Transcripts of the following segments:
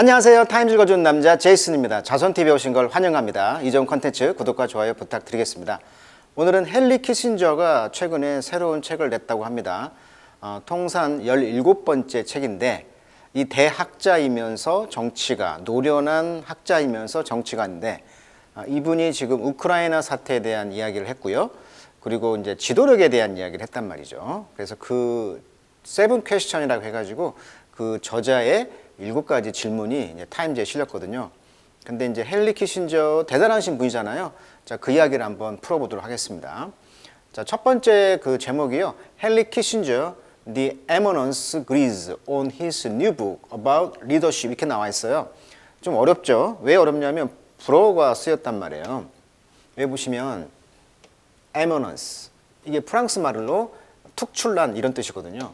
안녕하세요. 타임즈 읽어주는 남자 제이슨입니다. 자손TV에 오신 걸 환영합니다. 이전 컨텐츠 구독과 좋아요 부탁드리겠습니다. 오늘은 헨리 키신저가 최근에 새로운 책을 냈다고 합니다. 어, 통산 17번째 책인데 이 대학자이면서 정치가, 노련한 학자이면서 정치가인데 아, 이분이 지금 우크라이나 사태에 대한 이야기를 했고요. 그리고 이제 지도력에 대한 이야기를 했단 말이죠. 그래서 그 세븐 퀘스천이라고 해가지고 그 저자의 일곱 가지 질문이 이제 타임즈에 실렸거든요. 근데 이제 헨리 키신저 대단하신 분이잖아요. 자, 그 이야기를 한번 풀어보도록 하겠습니다. 자, 첫 번째 그 제목이요. 헨리 키신저 The Eminence Agrees on his new book about leadership 이렇게 나와 있어요. 좀 어렵죠? 왜 어렵냐면 불어가 쓰였단 말이에요. 여기 보시면 eminence 이게 프랑스 말로 특출난 이런 뜻이거든요.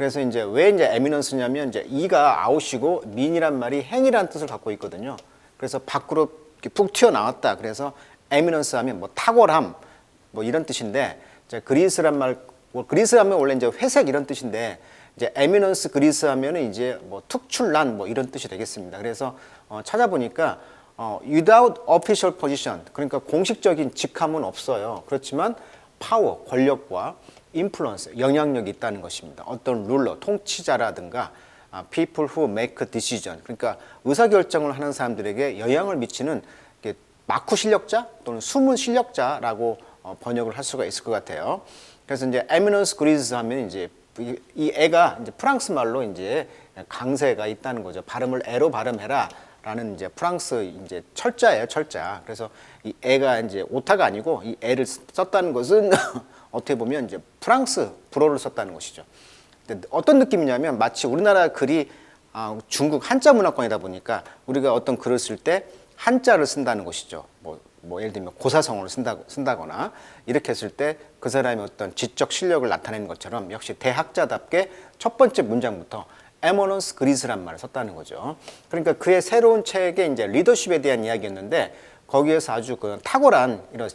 그래서 이제 왜 이제 eminence냐면 이제 이가 아웃이고 민이란 말이 행이란 뜻을 갖고 있거든요. 그래서 밖으로 푹 튀어나왔다. 그래서 eminence 하면 뭐 탁월함 뭐 이런 뜻인데 이제 그리스란 말뭐 그리스 하면 원래 이제 회색 이런 뜻인데 이제 eminence 그리스 하면은 이제 뭐 특출난 뭐 이런 뜻이 되겠습니다. 그래서 어 찾아보니까 어, without official position 그러니까 공식적인 직함은 없어요. 그렇지만 파워 권력과 인플루언스 영향력이 있다는 것입니다. 어떤 룰러 통치자라든가 아, people who make decision 그러니까 의사 결정을 하는 사람들에게 영향을 미치는 마쿠 실력자 또는 숨은 실력자라고 어, 번역을 할 수가 있을 것 같아요. 그래서 이제 eminence grise 하면 이제 이- 이 애가 이제 프랑스 말로 이제 강세가 있다는 거죠. 발음을 애로 발음해라. 라는 이제 프랑스 이제 철자예요, 철자. 그래서 이 애가 이제 오타가 아니고 이 애를 썼다는 것은 어떻게 보면 이제 프랑스 불어를 썼다는 것이죠. 어떤 느낌이냐면 마치 우리나라 글이 아, 중국 한자 문화권이다 보니까 우리가 어떤 글을 쓸 때 한자를 쓴다는 것이죠. 뭐, 뭐 예를 들면 고사성어를 쓴다, 쓴다거나 이렇게 했을 때 그 사람의 어떤 지적 실력을 나타내는 것처럼 역시 대학자답게 첫 번째 문장부터 에머넌스 그리스란 말을 썼다는 거죠. 그러니까 그의 새로운 책에 이제 리더십에 대한 이야기였는데 거기에서 아주 그 탁월한 이런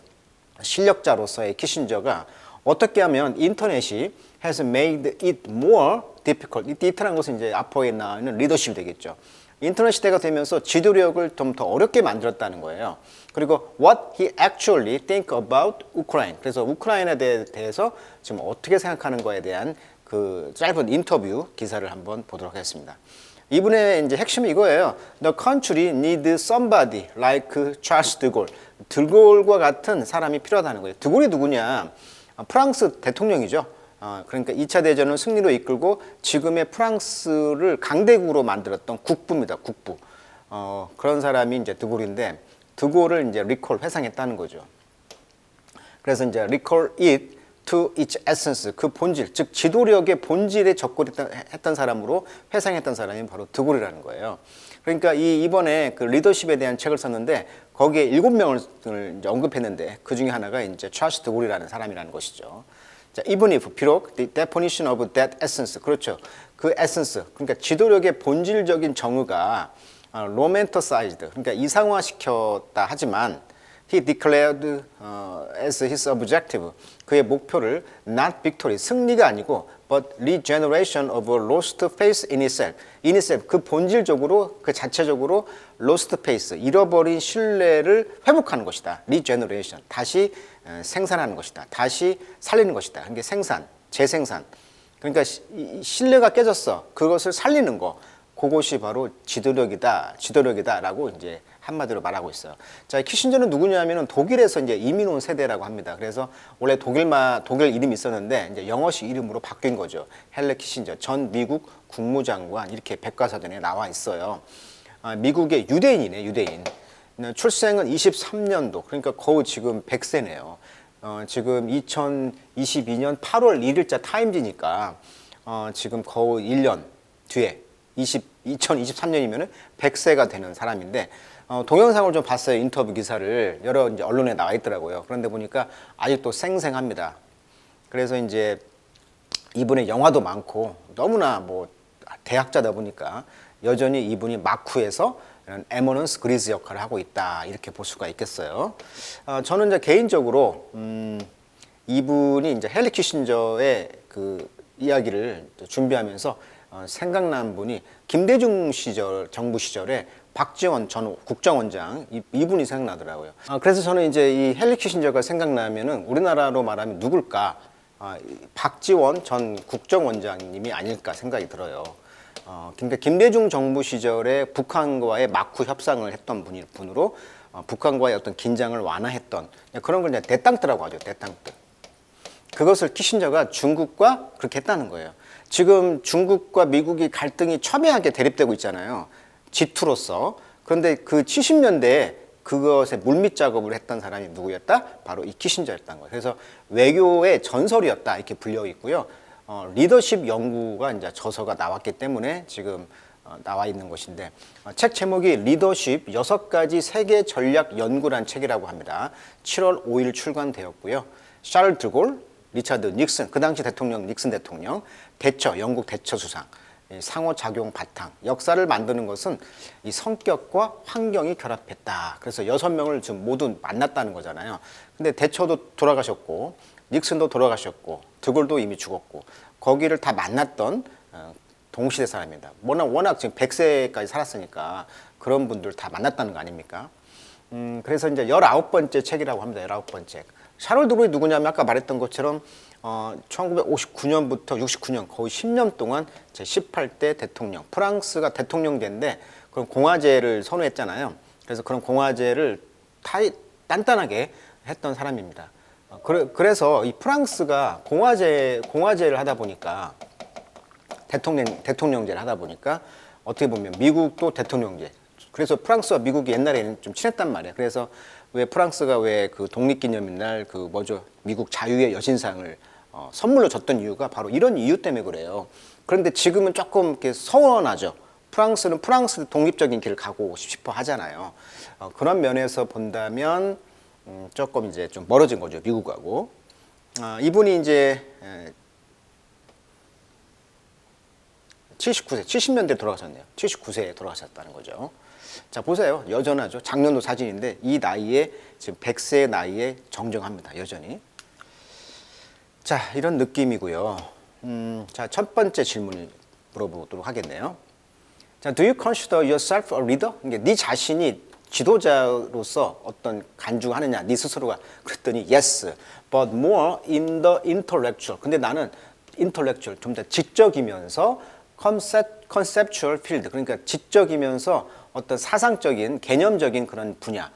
실력자로서의 키신저가 어떻게 하면 인터넷이 has made it more difficult. 이 디테일한 것은 이제 앞으로에 나오는 리더십이 되겠죠. 인터넷 시대가 되면서 지도력을 좀 더 어렵게 만들었다는 거예요. 그리고 what he actually think about Ukraine. 그래서 우크라이나에 대- 대해서 지금 어떻게 생각하는 거에 대한 그 짧은 인터뷰 기사를 한번 보도록 하겠습니다. 이분의 이제 핵심이 이거예요. The country need somebody like Charles de Gaulle. 드골과 같은 사람이 필요하다는 거예요. 드골이 누구냐? 아, 프랑스 대통령이죠. 어, 그러니까 2차 대전을 승리로 이끌고 지금의 프랑스를 강대국으로 만들었던 국부입니다. 국부. 어, 그런 사람이 이제 드골인데 드골을 이제 리콜 회상했다는 거죠. 그래서 이제 recall it to its essence 그 본질 즉 지도력의 본질에 접근했던 사람으로 회상했던 사람이 바로 드골이라는 거예요. 그러니까 이 이번에 그 리더십에 대한 책을 썼는데 거기에 일곱 명을 언급했는데 그 중에 하나가 이제 찰스 드골이라는 사람이라는 것이죠. 자, even if 비록 the definition of that essence 그렇죠. 그 essence 그러니까 지도력의 본질적인 정의가 어, romanticized 그러니까 이상화시켰다 하지만 he declared 어, as his objective 그의 목표를 not victory 승리가 아니고 but regeneration of a lost faith in itself. In itself 그 본질적으로 그 자체적으로 lost faith 잃어버린 신뢰를 회복하는 것이다. regeneration. 다시 어, 생산하는 것이다. 다시 살리는 것이다. 그게 생산 재생산. 그러니까 신뢰가 깨졌어. 그것을 살리는 거. 그것이 바로 지도력이다, 지도력이다라고 이제 한마디로 말하고 있어요. 자, 키신저는 누구냐면은 독일에서 이제 이민 온 세대라고 합니다. 그래서 원래 독일마 독일 이름이 있었는데 이제 영어식 이름으로 바뀐 거죠. 헬레 키신저 전 미국 국무장관 이렇게 백과사전에 나와 있어요. 아, 미국의 유대인이네, 유대인. 네, 출생은 23년도, 그러니까 거의 지금 100세네요. 어, 지금 2022년 8월 1일자 타임지니까 어, 지금 거의 1년 뒤에 20, 2023년이면 은 100세가 되는 사람인데 어, 동영상을 좀 봤어요 인터뷰 기사를 여러 이제 언론에 나와 있더라고요. 그런데 보니까 아직도 생생합니다. 그래서 이제 이분의 영화도 많고 너무나 뭐 대학자다 보니까 여전히 이분이 마쿠에서 이런 에머넌스 그리스 역할을 하고 있다 이렇게 볼 수가 있겠어요. 어, 저는 이제 개인적으로 음, 이분이 이제 헬리 키신저의 그 이야기를 준비하면서 어, 생각난 분이 김대중 시절 정부 시절에 박지원 전 국정원장 이, 이분이 생각나더라고요. 아, 그래서 저는 이제 이 헨리 키신저가 생각나면은 우리나라로 말하면 누굴까? 아, 이 박지원 전 국정원장님이 아닐까 생각이 들어요. 어, 그러니까 김대중 정부 시절에 북한과의 마쿠 협상을 했던 분이 분으로 어, 북한과의 어떤 긴장을 완화했던 그런 걸 이제 대땅뜨라고 하죠. 대땅뜨. 그것을 키신저가 중국과 그렇게 했다는 거예요. 지금 중국과 미국이 갈등이 첨예하게 대립되고 있잖아요. G2로서. 그런데 그 70년대에 그것에 물밑 작업을 했던 사람이 누구였다? 바로 이 키신저였다는 거예요. 그래서 외교의 전설이었다 이렇게 불려 있고요. 어, 리더십 연구가 이제 저서가 나왔기 때문에 지금 어, 나와 있는 것인데 어, 책 제목이 리더십 여섯 가지 세계 전략 연구란 책이라고 합니다. 7월 5일 출간되었고요. 샤를 드골, 리차드 닉슨, 그 당시 대통령 닉슨 대통령, 대처, 영국 대처 수상, 이 상호작용 바탕, 역사를 만드는 것은 이 성격과 환경이 결합했다. 그래서 여섯 명을 지금 모두 만났다는 거잖아요. 근데 대처도 돌아가셨고, 닉슨도 돌아가셨고, 드골도 이미 죽었고, 거기를 다 만났던 어, 동시대 사람입니다. 워낙, 워낙 지금 100세까지 살았으니까 그런 분들 다 만났다는 거 아닙니까? 음, 그래서 이제 19번째 책이라고 합니다. 19번째. 샤를 드골이 누구냐면 아까 말했던 것처럼 어, 1959년부터 69년 거의 10년 동안 제 18대 대통령 프랑스가 대통령제인데 그런 공화제를 선호했잖아요. 그래서 그런 공화제를 타 단단하게 했던 사람입니다. 어, 그래, 그래서 이 프랑스가 공화제 공화제를 하다 보니까 대통령 대통령제를 하다 보니까 어떻게 보면 미국도 대통령제. 그래서 프랑스와 미국이 옛날에는 좀 친했단 말이에요. 그래서 왜 프랑스가 왜 그 독립기념일 날 그 뭐죠 미국 자유의 여신상을 어, 선물로 줬던 이유가 바로 이런 이유 때문에 그래요. 그런데 지금은 조금 이렇게 서운하죠. 프랑스는 프랑스 독립적인 길을 가고 싶어 하잖아요. 어, 그런 면에서 본다면 음, 조금 이제 좀 멀어진 거죠 미국하고. 아, 이분이 이제 에, 79세, 70년대 돌아가셨네요. 79세에 돌아가셨다는 거죠. 자, 보세요. 여전하죠. 작년도 사진인데 이 나이에 지금 100세 나이에 정정합니다. 여전히. 자, 이런 느낌이고요. 음, 자, 첫 번째 질문을 물어보도록 하겠네요. 자, do you consider yourself a leader? 이게 네 자신이 지도자로서 어떤 간주하느냐, 네 스스로가 그랬더니 yes, but more in the intellectual. 근데 나는 intellectual 좀 더 지적이면서 concept, conceptual field 그러니까 지적이면서 어떤 사상적인 개념적인 그런 분야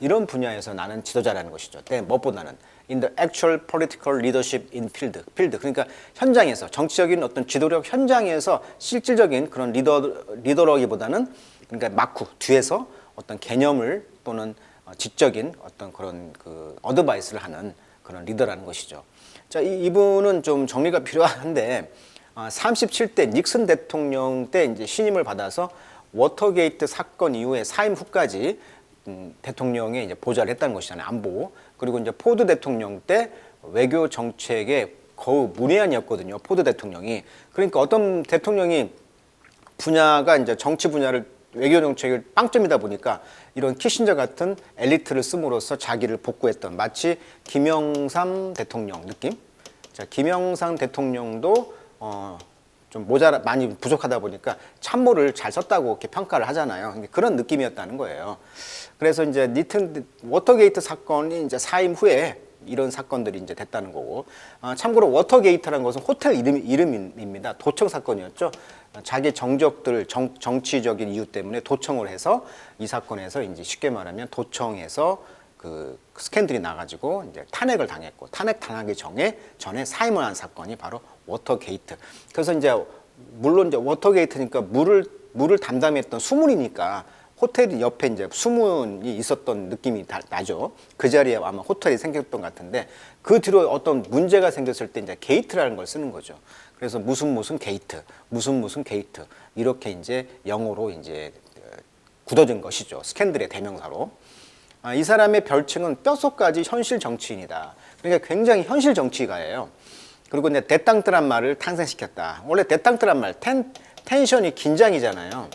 이런 분야에서 나는 지도자라는 것이죠. 네, 무엇보다는 in the actual political leadership in field. field. 그러니까 현장에서 정치적인 어떤 지도력 현장에서 실질적인 그런 리더 리더라기보다는 그러니까 마쿠 뒤에서 어떤 개념을 또는 어, 지적인 어떤 그런 그 어드바이스를 하는 그런 리더라는 것이죠. 자, 이, 이분은 좀 정리가 필요한데 어, 37대 닉슨 대통령 때 이제 신임을 받아서 워터게이트 사건 이후에 사임 후까지 음, 대통령의 이제 보좌를 했다는 것이잖아요. 안보. 그리고 이제 포드 대통령 때 외교 정책의 거의 문외한이었거든요. 포드 대통령이. 그러니까 어떤 대통령이 분야가 이제 정치 분야를 외교 정책을 빵점이다 보니까 이런 키신저 같은 엘리트를 씀으로써 자기를 복구했던 마치 김영삼 대통령 느낌? 자, 김영삼 대통령도 어, 좀 모자라 많이 부족하다 보니까 참모를 잘 썼다고 이렇게 평가를 하잖아요. 근데 그런 느낌이었다는 거예요. 그래서 이제 니튼 워터게이트 사건이 이제 사임 후에 이런 사건들이 이제 됐다는 거고 어, 참고로 워터게이트라는 것은 호텔 이름 이름입니다. 도청 사건이었죠. 자기 정적들 정, 정치적인 이유 때문에 도청을 해서 이 사건에서 이제 쉽게 말하면 도청에서 그 스캔들이 나가지고 이제 탄핵을 당했고 탄핵 당하기 전에 전에 사임을 한 사건이 바로 워터게이트. 그래서 이제 물론 이제 워터게이트니까 물을 물을 담당했던 수문이니까 호텔 옆에 이제 수문이 있었던 느낌이 다, 나죠. 그 자리에 아마 호텔이 생겼던 것 같은데 그 뒤로 어떤 문제가 생겼을 때 이제 게이트라는 걸 쓰는 거죠. 그래서 무슨 무슨 게이트, 무슨 무슨 게이트 이렇게 이제 영어로 이제 굳어진 것이죠. 스캔들의 대명사로. 아, 이 사람의 별칭은 뼛속까지 현실 정치인이다. 그러니까 굉장히 현실 정치가예요. 그리고 이제 대땅뜨란 말을 탄생시켰다. 원래 대땅뜨란 말, 텐, 텐션이 긴장이잖아요.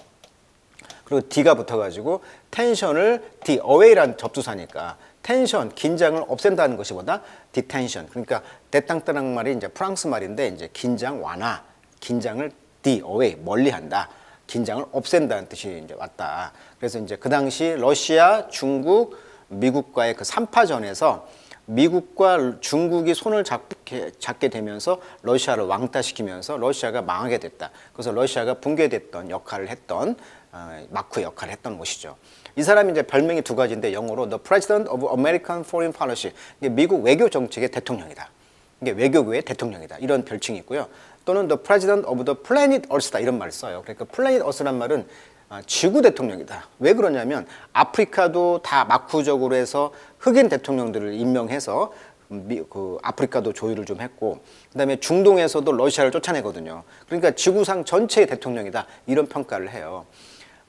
그리고 D가 붙어가지고 텐션을 D, away란 접두사니까 텐션, 긴장을 없앤다는 것이 보다 디텐션. 그러니까 대땅뜨란 말이 이제 프랑스 말인데 이제 긴장 완화, 긴장을 D away 멀리한다. 긴장을 없앤다는 뜻이 이제 왔다. 그래서 이제 그 당시 러시아, 중국, 미국과의 그 3파전에서 미국과 중국이 손을 잡게, 잡게 되면서 러시아를 왕따시키면서 러시아가 망하게 됐다. 그래서 러시아가 붕괴됐던 역할을 했던 어, 마크 역할을 했던 것이죠. 이 사람이 이제 별명이 두 가지인데 영어로 The President of American Foreign Policy 미국 외교 정책의 대통령이다. 이게 외교부의 대통령이다. 이런 별칭이 있고요. 또는 The President of the Planet Earth다 이런 말을 써요. 그러니까 Planet Earth란 말은 아, 지구 대통령이다. 왜 그러냐면 아프리카도 다 마쿠적으로 해서 흑인 대통령들을 임명해서 미, 그 아프리카도 조율을 좀 했고 그다음에 중동에서도 러시아를 쫓아내거든요. 그러니까 지구상 전체의 대통령이다 이런 평가를 해요.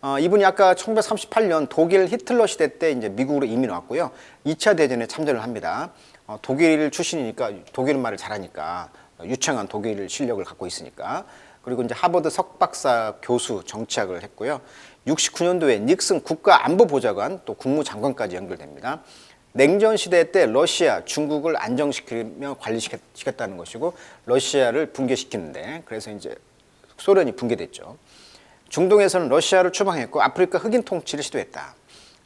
어, 이분이 아까 1938년 독일 히틀러 시대 때 이제 미국으로 이민 왔고요. 2차 대전에 참전을 합니다. 어, 독일 출신이니까 독일 말을 잘하니까 유창한 독일 실력을 갖고 있으니까 그리고 이제 하버드 석박사 교수 정치학을 했고요. 69년도에 닉슨 국가안보보좌관 또 국무장관까지 연결됩니다. 냉전 시대 때 러시아, 중국을 안정시키며 관리시켰다는 것이고 러시아를 붕괴시키는데 그래서 이제 소련이 붕괴됐죠. 중동에서는 러시아를 추방했고 아프리카 흑인 통치를 시도했다.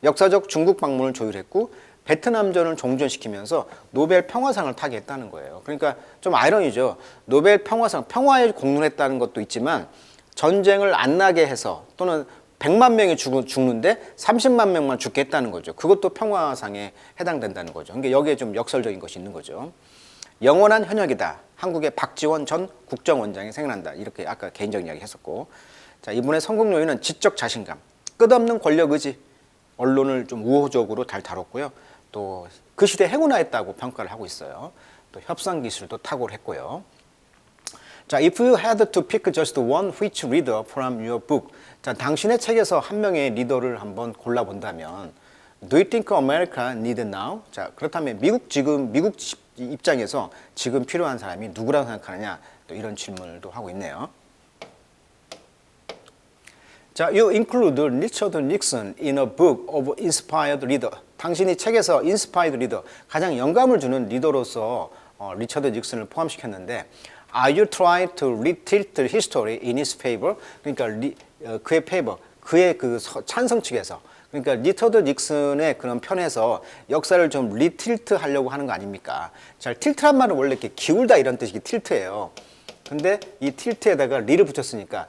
역사적 중국 방문을 조율했고 베트남전을 종전시키면서 노벨 평화상을 타게 했다는 거예요. 그러니까 좀 아이러니죠. 노벨 평화상, 평화에 공헌했다는 것도 있지만 전쟁을 안 나게 해서 또는 100만 명이 죽, 죽는데 30만 명만 죽게 했다는 거죠. 그것도 평화상에 해당된다는 거죠. 그러니까 여기에 좀 역설적인 것이 있는 거죠. 영원한 현역이다. 한국의 박지원 전 국정원장이 생각난다. 이렇게 아까 개인적 이야기 했었고. 자, 이분의 성공 요인은 지적 자신감, 끝없는 권력 의지, 언론을 좀 우호적으로 잘 다뤘고요. 또 그 시대 행운아했다고 평가를 하고 있어요. 또 협상 기술도 탁월했고요. 자, if you had to pick just one which reader from your book. 자, 당신의 책에서 한 명의 리더를 한번 골라 본다면 Do you think America need now? 자, 그렇다면 미국 지금 미국 입장에서 지금 필요한 사람이 누구라고 생각하느냐? 또 이런 질문을도 하고 있네요. 자, you include Richard Nixon in a book of inspired leader. 당신이 책에서 inspired leader, 가장 영감을 주는 리더로서 어, 리처드 닉슨을 포함시켰는데 Are you trying to retilt history in his favor? 그러니까 리, 어, 그의 favor, 그의 그 서, 찬성 측에서 그러니까 리처드 닉슨의 그런 편에서 역사를 좀 리틸트 하려고 하는 거 아닙니까? 자, 틸트란 말은 원래 이렇게 기울다 이런 뜻이 틸트예요. 근데 이 틸트에다가 리를 붙였으니까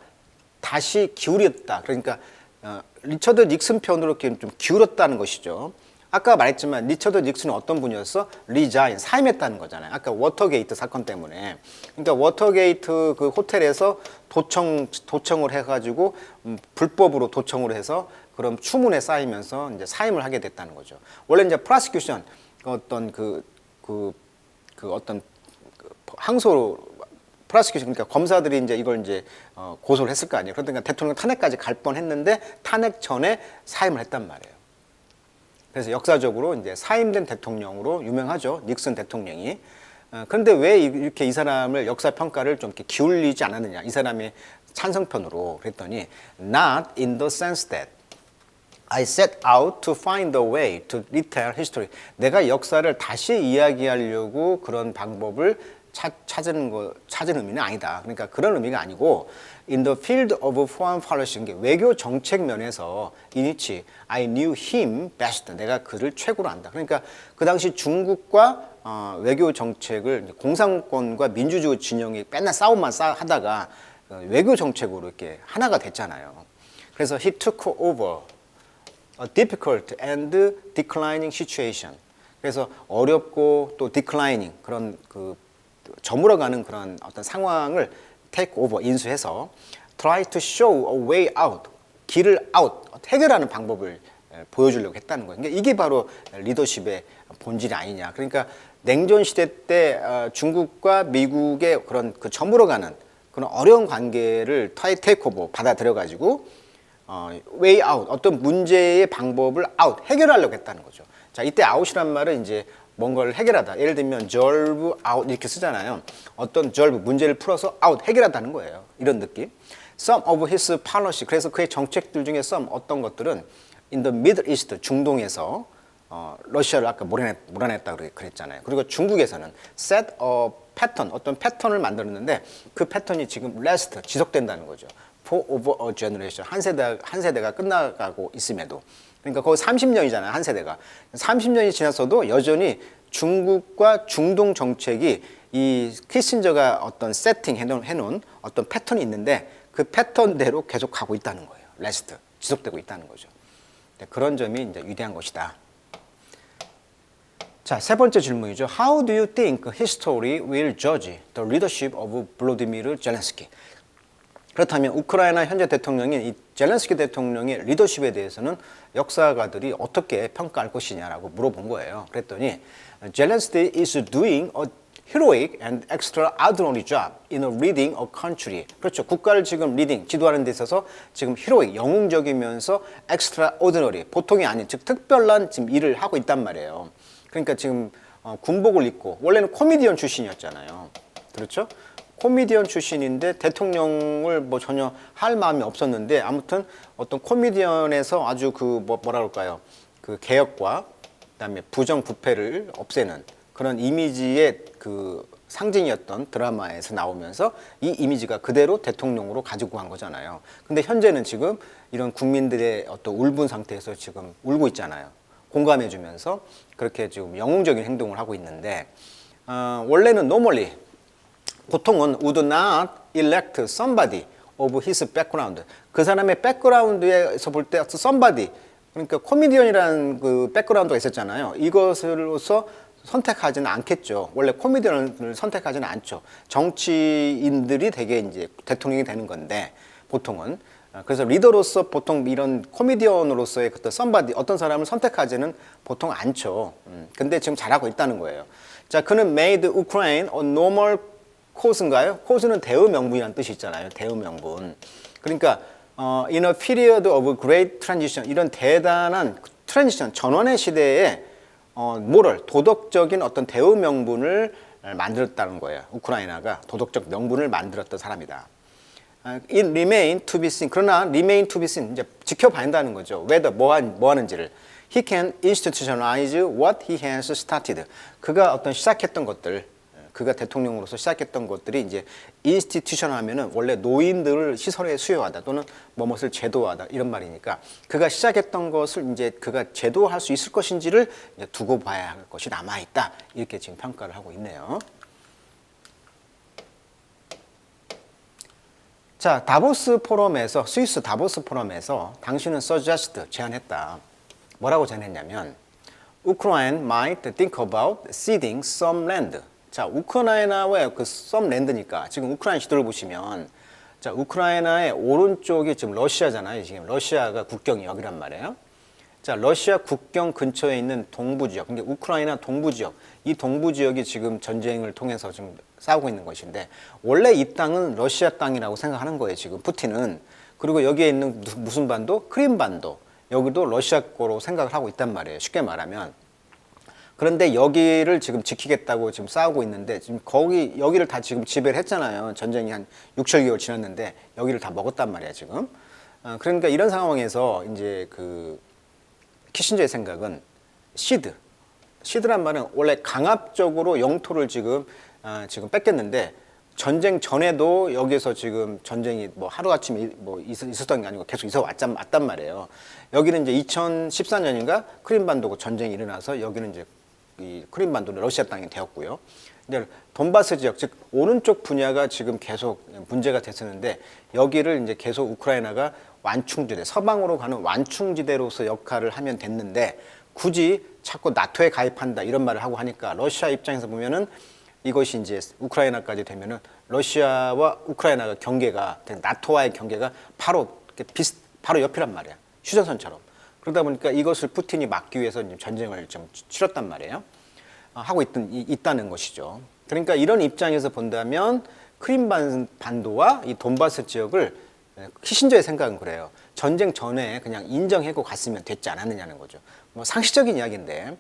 다시 기울였다. 그러니까 어, 리처드 닉슨 편으로 좀 기울었다는 것이죠. 아까 말했지만 리처드 닉슨은 어떤 분이었어? 리자인, 사임했다는 거잖아요. 아까 워터게이트 사건 때문에. 그러니까 워터게이트 그 호텔에서 도청 도청을 해가지고 음, 불법으로 도청을 해서 그럼 추문에 쌓이면서 이제 사임을 하게 됐다는 거죠. 원래 이제 프라스큐션 어떤 그 그, 그 어떤 그 항소 프라스큐션 그러니까 검사들이 이제 이걸 이제 어, 고소를 했을 거 아니에요. 그러니까 대통령 탄핵까지 갈 뻔했는데 탄핵 전에 사임을 했단 말이에요. 그래서 역사적으로 이제 사임된 대통령으로 유명하죠. 닉슨 대통령이. 어, 그런데 왜 이렇게 이 사람을 역사 평가를 좀 이렇게 기울이지 않았느냐? 이 사람의 찬성편으로 그랬더니 not in the sense that I set out to find a way to retell history. 내가 역사를 다시 이야기하려고 그런 방법을 찾, 찾은 거 찾은 의미는 아니다. 그러니까 그런 의미가 아니고 in the field of foreign policy 외교 정책 면에서 이니치 I knew him best. 내가 그를 최고로 안다. 그러니까 그 당시 중국과 어, 외교 정책을 공산권과 민주주의 진영이 맨날 싸움만 싸 하다가 어, 외교 정책으로 이렇게 하나가 됐잖아요. 그래서 he took over a difficult and declining situation. 그래서 어렵고 또 declining 그런 그 저물어가는 그런 어떤 상황을 take over 인수해서 try to show a way out 길을 out 해결하는 방법을 보여주려고 했다는 거예요. 그러니까 이게 바로 리더십의 본질이 아니냐. 그러니까 냉전 시대 때 어, 중국과 미국의 그런 그 저물어가는 그런 어려운 관계를 타이 테이크오버 받아들여 가지고 어, way out 어떤 문제의 방법을 out 해결하려고 했다는 거죠. 자 이때 out이란 말은 이제 뭔가를 해결하다. 예를 들면 solve out 이렇게 쓰잖아요. 어떤 solve 문제를 풀어서 out 해결하다는 거예요. 이런 느낌. Some of his policy 그래서 그의 정책들 중에 some 어떤 것들은 in the Middle East 중동에서 어, 러시아를 아까 몰아냈, 몰아냈다 그랬잖아요. 그리고 중국에서는 set a 패턴, 어떤 패턴을 만들었는데 그 패턴이 지금 last 지속된다는 거죠. for over a generation 한 세대 한 세대가 끝나가고 있음에도 그러니까 거의 30년이잖아요 한 세대가 30년이 지났어도 여전히 중국과 중동 정책이 이 키신저가 어떤 세팅 해놓은, 어떤 패턴이 있는데 그 패턴대로 계속 가고 있다는 거예요. 레스트 지속되고 있다는 거죠. 네, 그런 점이 이제 위대한 것이다. 자, 세 번째 질문이죠. How do you think history will judge the leadership of Volodymyr Zelensky? 그렇다면 우크라이나 현재 대통령인 이 젤렌스키 대통령의 리더십에 대해서는 역사가들이 어떻게 평가할 것이냐라고 물어본 거예요. 그랬더니 젤렌스키 is doing a heroic and extraordinary job in leading a country. 그렇죠. 국가를 지금 리딩, 지도하는 데 있어서 지금 heroic, 영웅적이면서 extraordinary, 보통이 아닌, 즉 특별한 지금 일을 하고 있단 말이에요. 그러니까 지금 어, 군복을 입고 원래는 코미디언 출신이었잖아요. 그렇죠? 코미디언 출신인데 대통령을 뭐 전혀 할 마음이 없었는데 아무튼 어떤 코미디언에서 아주 그 뭐, 뭐라 그럴까요? 그 개혁과 그다음에 부정 부패를 없애는 그런 이미지의 그 상징이었던 드라마에서 나오면서 이 이미지가 그대로 대통령으로 가지고 간 거잖아요. 근데 현재는 지금 이런 국민들의 어떤 울분 상태에서 지금 울고 있잖아요. 공감해 주면서 그렇게 지금 영웅적인 행동을 하고 있는데 어, 원래는 normally 보통은 would not elect somebody of his background. 그 사람의 백그라운드에서 볼 때 somebody 그러니까 코미디언이라는 그 백그라운드가 있었잖아요. 이것으로서 선택하지는 않겠죠. 원래 코미디언을 선택하지는 않죠. 정치인들이 되게 이제 대통령이 되는 건데 보통은 그래서 리더로서 보통 이런 코미디언으로서의 그 썸바디 어떤 사람을 선택하지는 보통 않죠. 음, 근데 지금 잘하고 있다는 거예요. 자, 그는 made Ukraine a normal course인가요? course는 대우 명분이라는 뜻이 있잖아요. 대우 명분. 그러니까 어, in a period of great transition 이런 대단한 트랜지션 전환의 시대에 어, 모럴 도덕적인 어떤 대우 명분을 만들었다는 거예요. 우크라이나가 도덕적 명분을 만들었던 사람이다. 아, it remain to be seen. 그러나 remain to be seen 이제 지켜봐야 한다는 거죠. whether 뭐, 한, 뭐 하는지를. He can institutionalize what he has started. 그가 어떤 시작했던 것들, 그가 대통령으로서 시작했던 것들이 이제 인스티튜션 하면은 원래 노인들을 시설에 수요하다 또는 뭐뭇을 제도하다 이런 말이니까 그가 시작했던 것을 이제 그가 제도할 수 있을 것인지를 두고 봐야 할 것이 남아 있다 이렇게 지금 평가를 하고 있네요. 자, 다보스 포럼에서 스위스 다보스 포럼에서 당신은 suggest 제안했다. 뭐라고 제안했냐면 Ukraine might think about ceding some land. 자, 우크라이나의 그 land니까 지금 우크라이나 지도를 보시면 자, 우크라이나의 오른쪽이 지금 러시아잖아요. 지금 러시아가 국경이 여기란 말이에요. 자, 러시아 국경 근처에 있는 동부 지역, 그러니까 우크라이나 동부 지역, 이 동부 지역이 지금 전쟁을 통해서 지금 싸우고 있는 것인데 원래 이 땅은 러시아 땅이라고 생각하는 거예요. 지금 푸틴은 그리고 여기에 있는 무슨 반도? 크림 반도. 여기도 러시아 거로 생각을 하고 있단 말이에요. 쉽게 말하면. 그런데 여기를 지금 지키겠다고 지금 싸우고 있는데 지금 거기 여기를 다 지금 지배를 했잖아요. 전쟁이 한 6, 7개월 지났는데 여기를 다 먹었단 말이야 지금. 어, 그러니까 이런 상황에서 이제 그 키신저의 생각은 시드. 시드란 말은 원래 강압적으로 영토를 지금 아, 지금 뺏겼는데 전쟁 전에도 여기서 지금 전쟁이 뭐 하루아침에 뭐 있었던 게 아니고 계속 있어 왔단 말이에요. 여기는 이제 2014년인가 크림반도 전쟁이 일어나서 여기는 이제 이 크림반도는 러시아 땅이 되었고요. 근데 돈바스 지역 즉 오른쪽 분야가 지금 계속 문제가 됐었는데 여기를 이제 계속 우크라이나가 완충지대 서방으로 가는 완충지대로서 역할을 하면 됐는데 굳이 자꾸 나토에 가입한다 이런 말을 하고 하니까 러시아 입장에서 보면은 이것이 이제 우크라이나까지 되면은 러시아와 우크라이나가 경계가 나토와의 경계가 바로 비슷 바로 옆이란 말이야 휴전선처럼 그러다 보니까 이것을 푸틴이 막기 위해서 전쟁을 좀 치렀단 말이에요. 어, 하고 있던 있다는 것이죠. 그러니까 이런 입장에서 본다면 크림 반도와 이 돈바스 지역을 키신저의 생각은 그래요. 전쟁 전에 그냥 인정하고 갔으면 됐지 않았느냐는 거죠. 뭐 상식적인 이야기인데.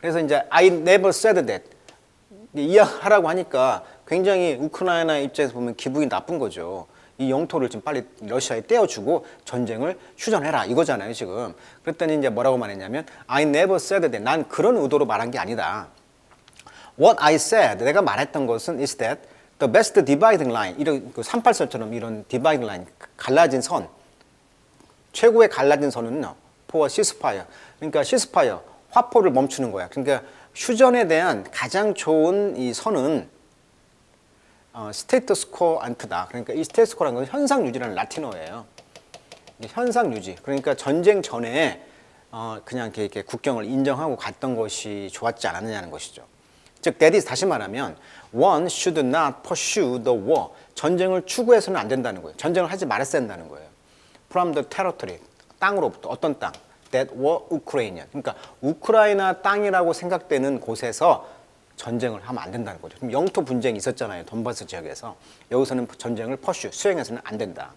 그래서 이제 I never said that. 이야기하라고 하니까 굉장히 우크라이나 입장에서 보면 기분이 나쁜 거죠. 이 영토를 좀 빨리 러시아에 떼어주고 전쟁을 휴전해라 이거잖아요 지금. 그랬더니 이제 뭐라고 말했냐면 I never said that 난 그런 의도로 말한 게 아니다. What I said, 내가 말했던 것은 is that the best dividing line, 이런 그 38선처럼 이런 dividing line, 갈라진 선, 최고의 갈라진 선은요, for ceasefire. 그러니까 ceasefire, 화포를 멈추는 거야. 그러니까 휴전에 대한 가장 좋은 이 선은 어, 스테이터스 코 안트다. 그러니까 이 스테이터스 코라는 건 현상 유지라는 라틴어예요. 현상 유지. 그러니까 전쟁 전에 어, 그냥 이렇게, 국경을 인정하고 갔던 것이 좋았지 않았느냐는 것이죠. 즉, that is 다시 말하면 one should not pursue the war. 전쟁을 추구해서는 안 된다는 거예요. 전쟁을 하지 말았어야 된다는 거예요. From the territory. 땅으로부터 어떤 땅? That were Ukrainian. 그러니까 우크라이나 땅이라고 생각되는 곳에서 전쟁을 하면 안 된다는 거죠. 영토 분쟁이 있었잖아요. 돈바스 지역에서. 여기서는 전쟁을 퍼슈, 수행해서는 안 된다.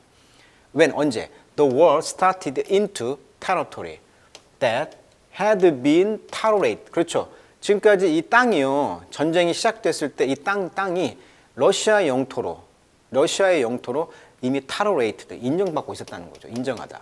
When 언제? The war started into territory that had been tolerated. 그렇죠. 지금까지 이 땅이요. 전쟁이 시작됐을 때 이 땅 땅이 러시아 영토로 러시아의 영토로 이미 tolerated 인정받고 있었다는 거죠. 인정하다.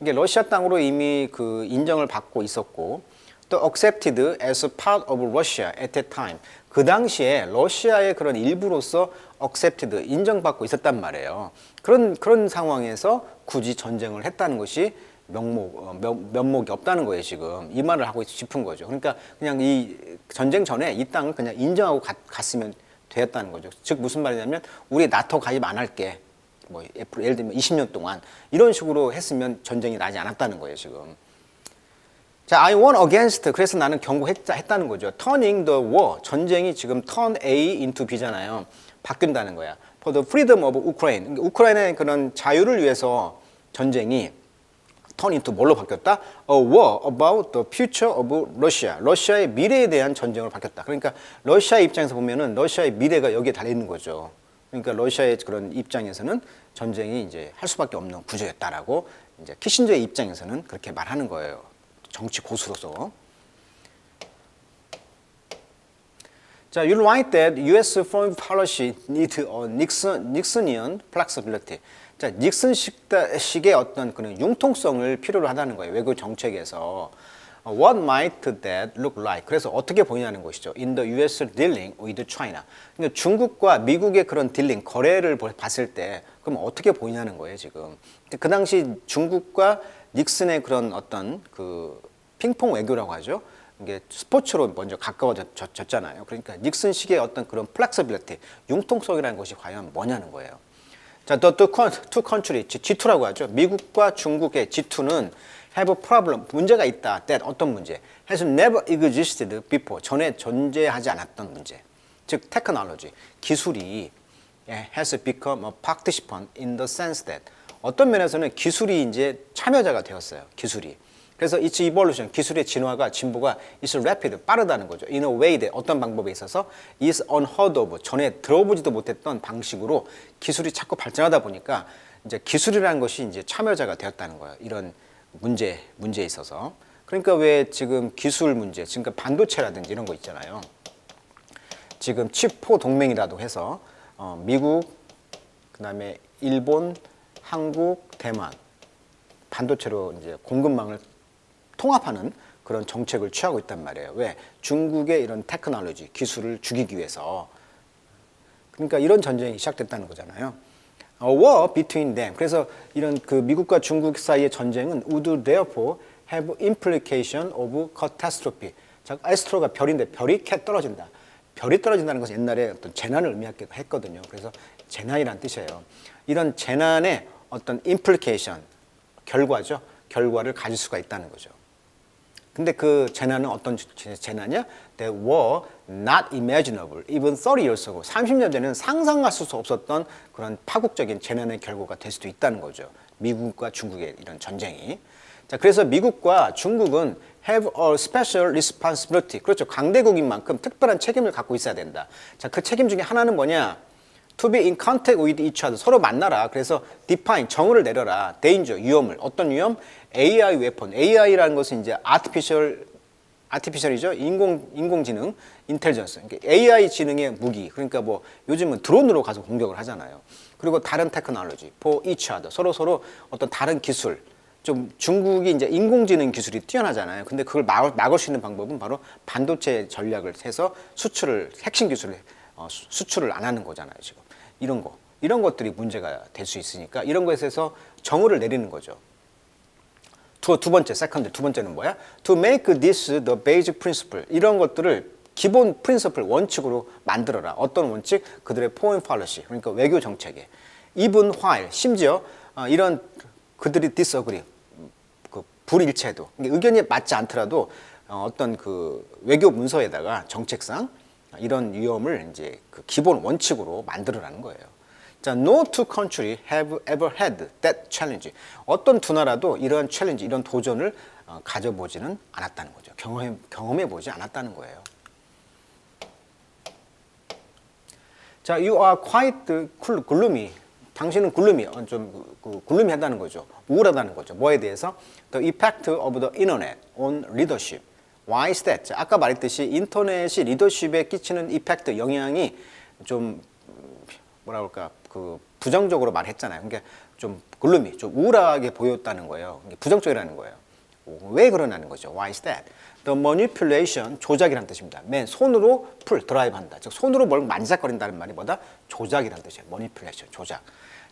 이게 러시아 땅으로 이미 그 인정을 받고 있었고 또 accepted as part of Russia at that time. 그 당시에 러시아의 그런 일부로서 accepted 인정받고 있었단 말이에요. 그런 그런 상황에서 굳이 전쟁을 했다는 것이 명목 어, 면, 면목이 없다는 거예요 지금 이 말을 하고 싶은 거죠. 그러니까 그냥 이 전쟁 전에 이 땅을 그냥 인정하고 갔, 갔으면 되었다는 거죠. 즉 무슨 말이냐면 우리 나토 가입 안 할게. 뭐 예를 들면 20년 동안 이런 식으로 했으면 전쟁이 나지 않았다는 거예요 지금. 자, I won against. 그래서 나는 경고했다는 거죠. Turning the war. 전쟁이 지금 turn A into B잖아요. 바뀐다는 거야. For the freedom of Ukraine. 그러니까 우크라이나의 그런 자유를 위해서 전쟁이 turn into 뭘로 바뀌었다? A war about the future of Russia. 러시아의 미래에 대한 전쟁으로 바뀌었다. 그러니까 러시아 입장에서 보면은 러시아의 미래가 여기에 달려 있는 거죠. 그러니까 러시아의 그런 입장에서는 전쟁이 이제 할 수밖에 없는 구조였다라고 이제 키신저의 입장에서는 그렇게 말하는 거예요. 정치 고수로서. 자, you write that U.S. foreign policy need a Nixon, Nixonian flexibility. 자, 닉슨식의 어떤 그런 융통성을 필요로 하다는 거예요. 외교 정책에서. What might that look like? 그래서 어떻게 보이냐는 것이죠. In the U.S. dealing with China. 그러니까 중국과 미국의 그런 딜링, 거래를 봤을 때 그럼 어떻게 보이냐는 거예요, 지금. 그 당시 중국과 닉슨의 그런 어떤 그 핑퐁 외교라고 하죠. 이게 스포츠로 먼저 가까워졌잖아요. 그러니까 닉슨식의 어떤 그런 플렉서빌리티, 융통성이라는 것이 과연 뭐냐는 거예요. 자, the two country, G2라고 하죠. 미국과 중국의 G2는 have a problem, 문제가 있다. that 어떤 문제? has never existed before, 전에 존재하지 않았던 문제. 즉, technology, 기술이 has become a participant in the sense that 어떤 면에서는 기술이 이제 참여자가 되었어요. 기술이. 그래서 its evolution, 기술의 진화가 진보가 is rapid, 빠르다는 거죠. In a way 어떤 방법에 있어서 is unheard of, 전에 들어보지도 못했던 방식으로 기술이 자꾸 발전하다 보니까 이제 기술이라는 것이 이제 참여자가 되었다는 거예요. 이런 문제, 문제에 있어서. 그러니까 왜 지금 기술 문제, 지금 반도체라든지 이런 거 있잖아요. 지금 칩포 동맹이라도 해서 어, 미국, 그다음에 일본, 한국, 대만 반도체로 이제 공급망을 통합하는 그런 정책을 취하고 있단 말이에요. 왜? 중국의 이런 테크놀로지, 기술을 죽이기 위해서. 그러니까 이런 전쟁이 시작됐다는 거잖아요. A war between them. 그래서 이런 그 미국과 중국 사이의 전쟁은 would therefore have implication of catastrophe. 자, 에스트로가 별인데 별이 캐 떨어진다. 별이 떨어진다는 것은 옛날에 어떤 재난을 의미하기도 했거든요. 그래서 재난이란 뜻이에요. 이런 재난의 어떤 implication, 결과죠. 결과를 가질 수가 있다는 거죠. 근데 그 재난은 어떤 재난이야? They were not imaginable. Even 30 years ago. 30년 전에는 상상할 수 없었던 그런 파국적인 재난의 결과가 될 수도 있다는 거죠. 미국과 중국의 이런 전쟁이. 자, 그래서 미국과 중국은 have a special responsibility. 그렇죠. 강대국인 만큼 특별한 책임을 갖고 있어야 된다. 자, 그 책임 중에 하나는 뭐냐? To be in contact with each other. 서로 만나라. 그래서 define, 정의를 내려라. danger, 위험을. 어떤 위험? AI 웨폰. AI라는 것은 이제 artificial, artificial이죠. 인공, 인공지능, 인텔리전스. 그러니까 AI 지능의 무기. 그러니까 뭐 요즘은 드론으로 가서 공격을 하잖아요. 그리고 다른 테크놀로지, for each other. 서로 서로 어떤 다른 기술, 좀 중국이 이제 인공지능 기술이 뛰어나잖아요. 근데 그걸 막을, 막을 수 있는 방법은 바로 반도체 전략을 해서 수출을 핵심 기술을 어, 수- 수출을 안 하는 거잖아요. 지금 이런 거 이런 것들이 문제가 될 수 있으니까 이런 것에 대해서 정의를 내리는 거죠. 두, 두 번째, 세컨드 두 번째는 뭐야? To make this the basic principle. 이런 것들을 기본 프린서플 원칙으로 만들어라. 어떤 원칙? 그들의 foreign policy. 그러니까 외교 정책에. even while 심지어 어, 이런 그들이 disagree 그 불일체도 이게 의견이 맞지 않더라도 어, 어떤 그 외교 문서에다가 정책상 이런 위험을 이제 그 기본 원칙으로 만들어라는 거예요. 자, no two country have ever had that challenge. 어떤 두 나라도 이러한 챌린지, 이런 도전을 어, 가져보지는 않았다는 거죠. 경험해, 경험해 보지 않았다는 거예요. 자, you are quite cool- gloomy. 당신은 어, 좀 그, 그 gloomy 거죠. 우울하다는 거죠. 뭐에 대해서? The effect of the internet on leadership. Why is that? 자, 아까 말했듯이 인터넷이 리더십에 끼치는 이펙트, 영향이 좀 뭐라 그럴까 그 부정적으로 말했잖아요. 그러니까 좀 글루미, 좀 우울하게 보였다는 거예요. 부정적이라는 거예요. 왜 그러냐는 거죠. Why is that? The manipulation 조작이라는 뜻입니다. 맨 손으로 풀 드라이브 한다. 즉 손으로 뭘 만지작거린다는 말이 뭐다? 조작이라는 뜻이에요. manipulation 조작.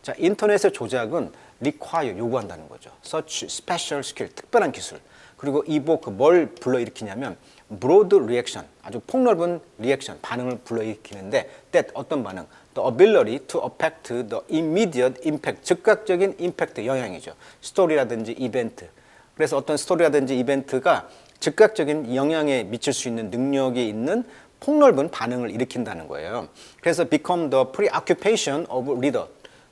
자 인터넷의 조작은 require 요구한다는 거죠. such special skill 특별한 기술. 그리고 evoke 뭘 불러일으키냐면 broad reaction 아주 폭넓은 리액션 반응을 불러일으키는데 that 어떤 반응? the ability to affect the immediate impact 즉각적인 임팩트 영향이죠. 스토리라든지 이벤트. 그래서 어떤 스토리라든지 이벤트가 즉각적인 영향에 미칠 수 있는 능력이 있는 폭넓은 반응을 일으킨다는 거예요. 그래서 become the preoccupation of leader.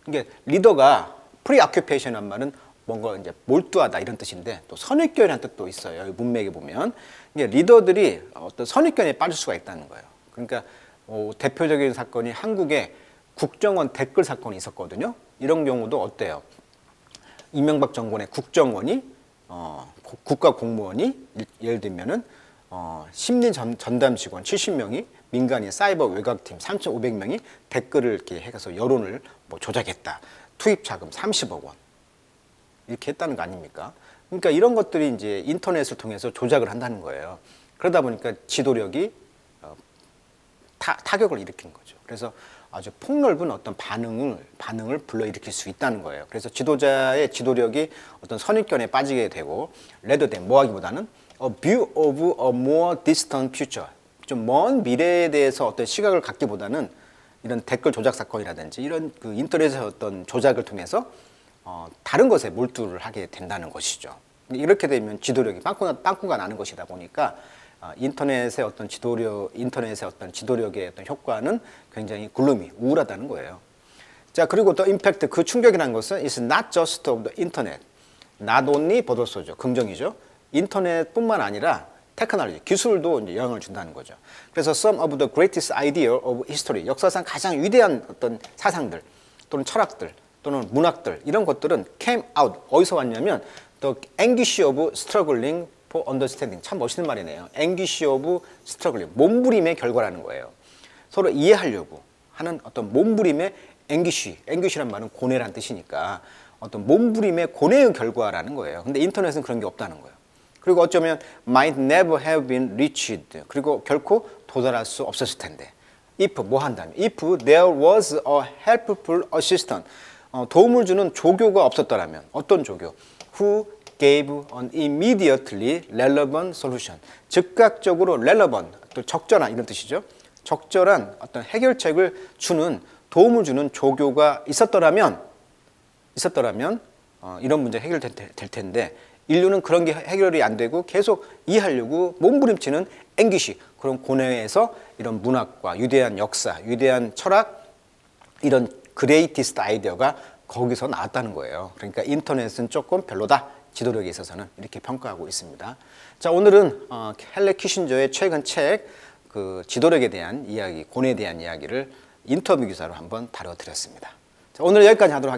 이게 리더가 preoccupation이란 말은 뭔가 이제 몰두하다 이런 뜻인데 또 선입견이라는 뜻도 있어요. 이 문맥에 보면 이게 리더들이 어떤 선입견에 빠질 수가 있다는 거예요. 그러니까 어, 대표적인 사건이 한국에 국정원 댓글 사건이 있었거든요. 이런 경우도 어때요? 이명박 정권의 국정원이 어, 고- 국가 공무원이 일- 예를 들면은 어, 심리 전, 전담 직원 70명이 민간인 사이버 외곽팀 3,500명이 댓글을 이렇게 해서 여론을 뭐 조작했다. 투입 자금 30억 원. 이렇게 했다는 거 아닙니까? 그러니까 이런 것들이 이제 인터넷을 통해서 조작을 한다는 거예요. 그러다 보니까 지도력이 어, 타, 타격을 일으키는 거죠. 그래서 아주 폭넓은 어떤 반응을 반응을 불러일으킬 수 있다는 거예요. 그래서 지도자의 지도력이 어떤 선입견에 빠지게 되고 rather 뭐하기보다는 a view of a more distant future 좀 먼 미래에 대해서 어떤 시각을 갖기보다는 이런 댓글 조작 사건이라든지 이런 그 인터넷의 어떤 조작을 통해서 어, 다른 것에 몰두를 하게 된다는 것이죠. 이렇게 되면 지도력이 빵꾸가, 빵꾸가 나는 것이다 보니까 어, 인터넷의 어떤 지도력, 인터넷의 어떤 지도력의 어떤 효과는 굉장히 글루미, 우울하다는 거예요. 자, 그리고 또 임팩트, 그 충격이라는 것은 is not just of the internet. not only but also죠. 긍정이죠. 인터넷뿐만 아니라 테크놀로지, 기술도 이제 영향을 준다는 거죠. 그래서 some of the greatest idea of history, 역사상 가장 위대한 어떤 사상들 또는 철학들 또는 문학들 이런 것들은 came out 어디서 왔냐면 the anguish of struggling for understanding 참 멋있는 말이네요. anguish of struggling 몸부림의 결과라는 거예요. 서로 이해하려고 하는 어떤 몸부림의 anguish, anguish란 말은 고뇌란 뜻이니까 어떤 몸부림의 고뇌의 결과라는 거예요. 근데 인터넷은 그런 게 없다는 거예요. 그리고 어쩌면 might never have been reached. 그리고 결코 도달할 수 없었을 텐데. if 뭐 한다면 if there was a helpful assistant 어, 도움을 주는 조교가 없었더라면 어떤 조교? who gave an immediately relevant solution. 즉각적으로 relevant 또 적절한 이런 뜻이죠. 적절한 어떤 해결책을 주는 도움을 주는 조교가 있었더라면 있었더라면 어, 이런 문제 해결될 테- 될 텐데 인류는 그런 게 해결이 안 되고 계속 이해하려고 몸부림치는 앵기시 그런 고뇌에서 이런 문학과 위대한 역사, 위대한 철학 이런 그레이티스트 아이디어가 거기서 나왔다는 거예요. 그러니까 인터넷은 조금 별로다. 지도력에 있어서는 이렇게 평가하고 있습니다. 자 오늘은 어, 헬레 키신저의 최근 책 그 지도력에 대한 이야기, 고뇌에 대한 이야기를 인터뷰 기사로 한번 다뤄드렸습니다. 자, 오늘 여기까지 하도록 하겠습니다.